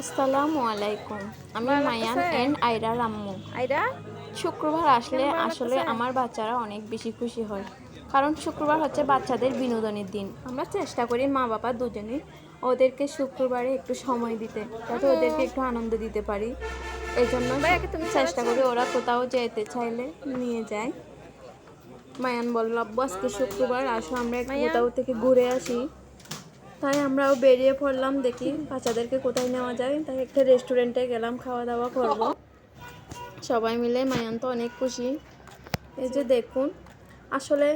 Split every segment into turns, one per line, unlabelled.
আসসালামু আলাইকুম। আমি মায়ান? এন্ড আইরা রাম্মু
আইরা
শুক্রবার আসলে আসলে আমার বাচ্চারা অনেক বেশি খুশি হয়। কারণ শুক্রবার হচ্ছে বাচ্চাদের বিনোদনের দিন। আমরা চেষ্টা করি মা বাবা দুজনেই ওদেরকে শুক্রবারে একটু সময় দিতে যাতে ওদেরকে একটু আনন্দ দিতে পারি। এই জন্য চেষ্টা করি ওরা কোথাও যেতে চাইলে নিয়ে যায়। মায়ান বলল আব্বু আজকে শুক্রবার আসো আমরা কোথাও থেকে ঘুরে আসি। তাই আমরাও বেরিয়ে পড়লাম দেখি বাচ্চাদেরকে কোথায় নেওয়া যায়। তাই একটা রেস্টুরেন্টে গেলাম খাওয়া দাওয়া করব। সবাই মিলে মায়ান তো অনেক খুশি। এই যে দেখুন, আসলে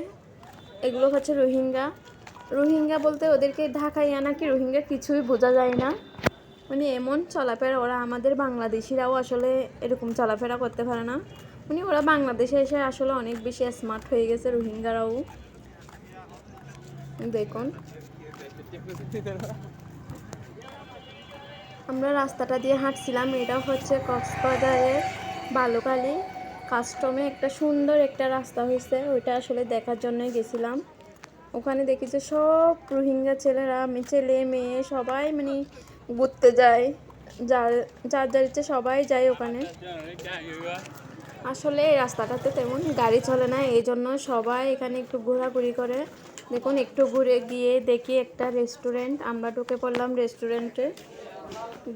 এগুলো হচ্ছে রোহিঙ্গা। রোহিঙ্গা বলতে ওদেরকে ঢাকাইয়া নাকি রোহিঙ্গা কিছুই বোঝা যায় না। মানে এমন চলাফেরা, ওরা আমাদের বাংলাদেশিরাও আসলে এরকম চলাফেরা করতে পারে না। মানে ওরা বাংলাদেশে এসে আসলে অনেক বেশি স্মার্ট হয়ে গেছে রোহিঙ্গারাও। দেখুন। আমরা রাস্তাটা দিয়ে হাঁটছিলাম এটা হচ্ছে কক্সবাজারের বালুকালী। কাস্টমে একটা সুন্দর একটা রাস্তা হয়েছে, ওইটা আসলে দেখার জন্য গেছিলাম। ওখানে দেখি যে সব রোহিঙ্গা ছেলেরা ছেলে, মেয়ে, সবাই মানে ঘুরতে যায়। যার যার যার সবাই যায় ওখানে। আসলে এই রাস্তাটাতে তেমন গাড়ি চলে না এই জন্য সবাই এখানে একটু ঘোরাঘুরি করে। দেখুন একটু ঘুরে গিয়ে দেখি একটা রেস্টুরেন্ট আমরা ঢুকে পড়লাম রেস্টুরেন্টে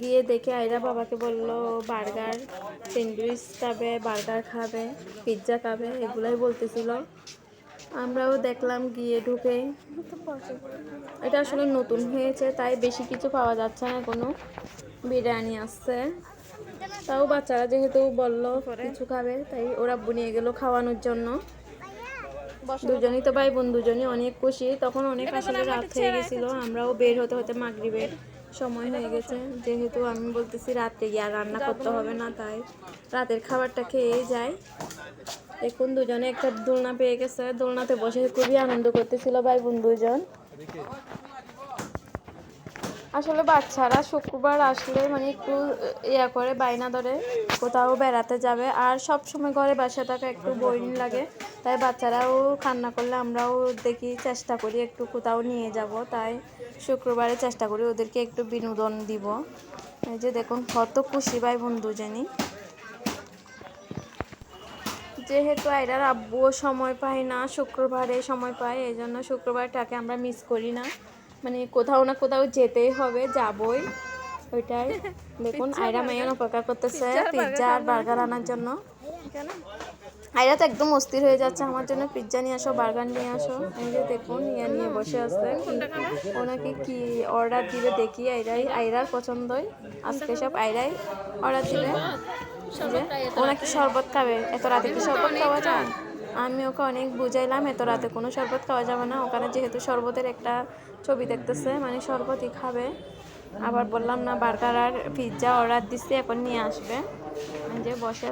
গিয়ে দেখে আইরা বাবাকে বলল বার্গার স্যান্ডউইচ খাবে বার্গার খাবে পিৎজা খাবে এগুলাই বলতেছিল। আমরাও দেখলাম গিয়ে ঢুকে। এটা আসলে নতুন হয়েছে তাই বেশি কিছু পাওয়া যাচ্ছে না কোনো বিরিয়ানি আসছে। তাও বাচ্চারা যেহেতু বলল কিছু খাবে তাই ওরা নিয়ে গেলো খাওয়ানোর জন্য। দুজনই তো ভাই বোন দুজনই অনেক খুশি। তখন অনেক আসলে রাত হয়ে গেছিল আমরাও বের হতে হতে মাগরিবের সময় হয়ে গেছে। যেহেতু আমি বলতেছি রাত্রে গিয়ে আর রান্না করতে হবে না তাই রাতের খাবারটা খেয়েই যাই। দেখুন দুজনে একটা দোলনা পেয়ে গেছে। দোলনাতে বসে খুবই আনন্দ করতেছিল ভাই বোন দুজন। আসলে বাচ্চারা শুক্রবার আসলে মানে একটু ইয়া করে বাইনা ধরে কোথাও বেড়াতে যাবে। আর সব সময় ঘরে বাসা থাকা একটু বোরিং লাগে। তাই বাচ্চারাও কান্না করলে আমরাও দেখি চেষ্টা করি একটু কোথাও নিয়ে যাব। তাই শুক্রবারে চেষ্টা করি ওদেরকে একটু বিনোদন দিব। এই যে দেখুন, কত খুশি ভাই বোন দুজনই যেহেতু আইরার আব্বুও সময় পায় না, শুক্রবারে সময় পায় এই জন্য শুক্রবারটাকে আমরা মিস করি না। মানে কোথাও না কোথাও যেতেই হবে যাবই। ওইটাই। দেখুন আয়রা মাইয়ান অপেক্ষা করতেছে পিৎজা আর বার্গার আনার জন্য। আয়রা তো একদম অস্থির হয়ে যাচ্ছে আমার জন্য। পিৎজা নিয়ে আসো বার্গার নিয়ে আসো। এই যে দেখুন ইয়ে নিয়ে বসে আছে। ওনাকে কি অর্ডার দিবে দেখি আয়রাই। আইরার পছন্দই। আজকে সব আয়রাই অর্ডার দিবে। ওনাকে শরবত খাবে। এত রাতে কি শরবত খাওয়া যায়? আমি ওকে অনেক বুঝাইলাম এত রাতে কোনো শরবত খাওয়া যাবে না ওখানে যেহেতু শরবতের একটা ছবি দেখতেছে মানে শরবতই খাবে আবার বললাম, না, বার্গার আর পিৎজা অর্ডার দিচ্ছে এখন নিয়ে আসবে যে বসে।